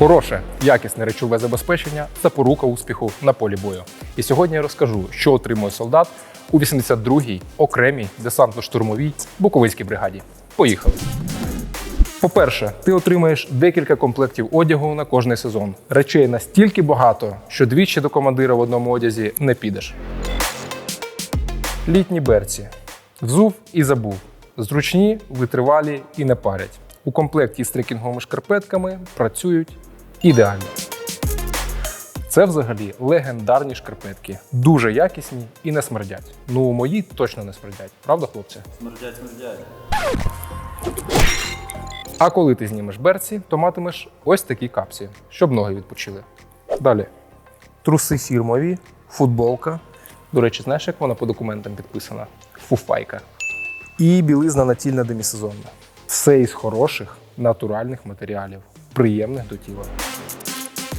Хороше, якісне речове забезпечення запорука успіху на полі бою. І сьогодні я розкажу, що отримує солдат у 82-й окремій десантно-штурмовій Буковинській бригаді. Поїхали! По-перше, ти отримаєш декілька комплектів одягу на кожний сезон. Речей настільки багато, що двічі до командира в одному одязі не підеш. Літні берці. Взув і забув. Зручні, витривалі і не парять. У комплекті з трекінговими шкарпетками працюють ідеально. Це взагалі легендарні шкарпетки. Дуже якісні і не смердять. Ну, мої точно не смердять. Правда, хлопці? Смердять, смердять. А коли ти знімеш берці, то матимеш ось такі капці, щоб ноги відпочили. Далі. Труси фірмові, футболка. До речі, знаєш, як вона по документам підписана? Фуфайка. І білизна натільна демісезонна. Все із хороших натуральних матеріалів, приємних до тіла.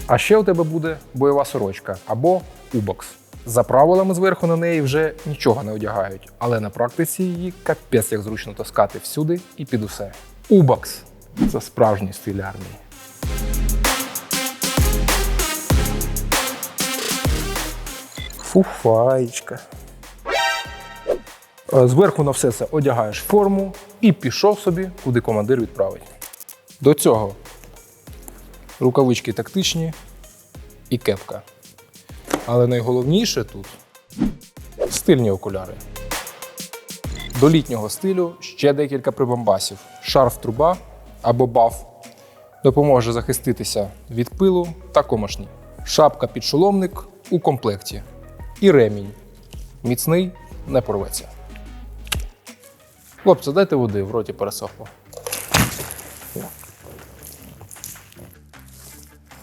А ще у тебе буде бойова сорочка або убокс. За правилами зверху на неї вже нічого не одягають, але на практиці її капець як зручно таскати всюди і під усе. Убокс це справжній стиль армії. Фуфаєчка. Е, Зверху на все це одягаєш форму і пішов собі, куди командир відправить. До цього рукавички тактичні і кепка. Але найголовніше тут стильні окуляри. До літнього стилю ще декілька прибамбасів. Шарф труба або баф допоможе захиститися від пилу та комашні. Шапка підшоломник у комплекті. І ремінь. Міцний не порветься. Хлопці, дайте води, в роті пересохло.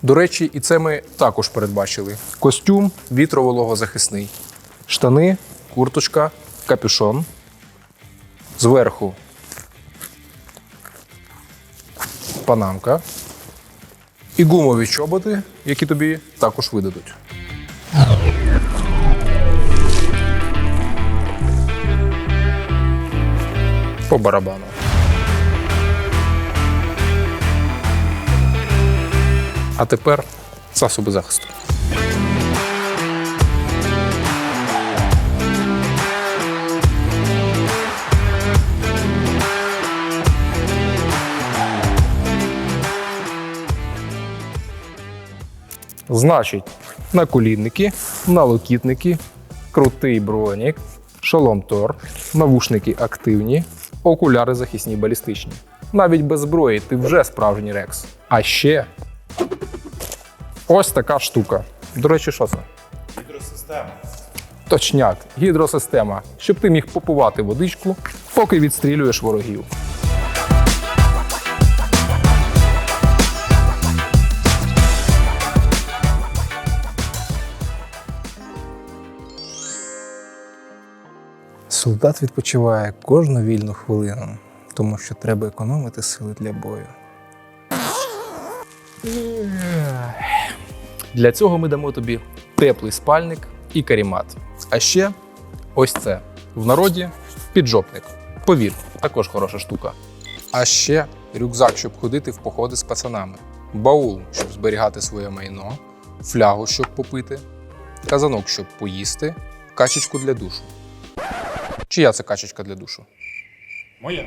До речі, і це ми також передбачили: костюм вітровологозахисний, штани, курточка, капюшон. Зверху панамка і гумові чоботи, які тобі також видадуть. По барабану. А тепер засоби захисту. Значить, наколінники, налокітники, крутий бронік, шолом Тор, навушники активні, окуляри захисні балістичні. Навіть без зброї ти вже справжній рекс. А ще ось така штука. До речі, що це? Гідросистема. Точняк, гідросистема, щоб ти міг попувати водичку, поки відстрілюєш ворогів. Солдат відпочиває кожну вільну хвилину, тому що треба економити сили для бою. Для цього ми дамо тобі теплий спальник і карімат. А ще ось це в народі піджопник. Повір, також хороша штука. А ще рюкзак, щоб ходити в походи з пацанами, баул, щоб зберігати своє майно, флягу, щоб попити, казанок, щоб поїсти, качечку для душу. Чия це качечка для душу? Моя.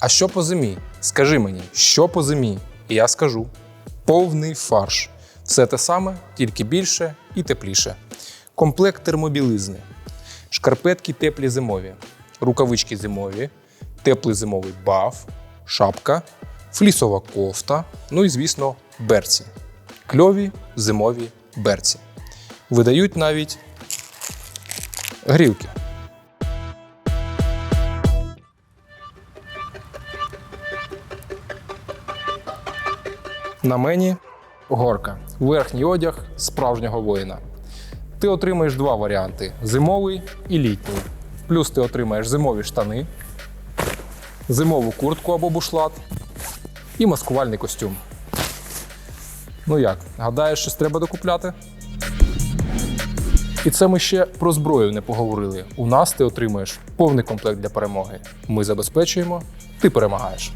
А що по зимі? Скажи мені, що по зимі? І я скажу: повний фарш. Все те саме, тільки більше і тепліше. Комплект термобілизни, шкарпетки теплі зимові, рукавички зимові, теплий зимовий баф, шапка, флісова кофта, ну і, звісно, берці. Кльові зимові берці. Видають навіть грілки. На мені горка. Верхній одяг справжнього воїна. Ти отримаєш два варіанти: зимовий і літній. Плюс ти отримаєш зимові штани, зимову куртку або бушлат і маскувальний костюм. Ну як, гадаєш, щось треба докупляти? І це ми ще про зброю не поговорили. У нас ти отримаєш повний комплект для перемоги. Ми забезпечуємо, ти перемагаєш.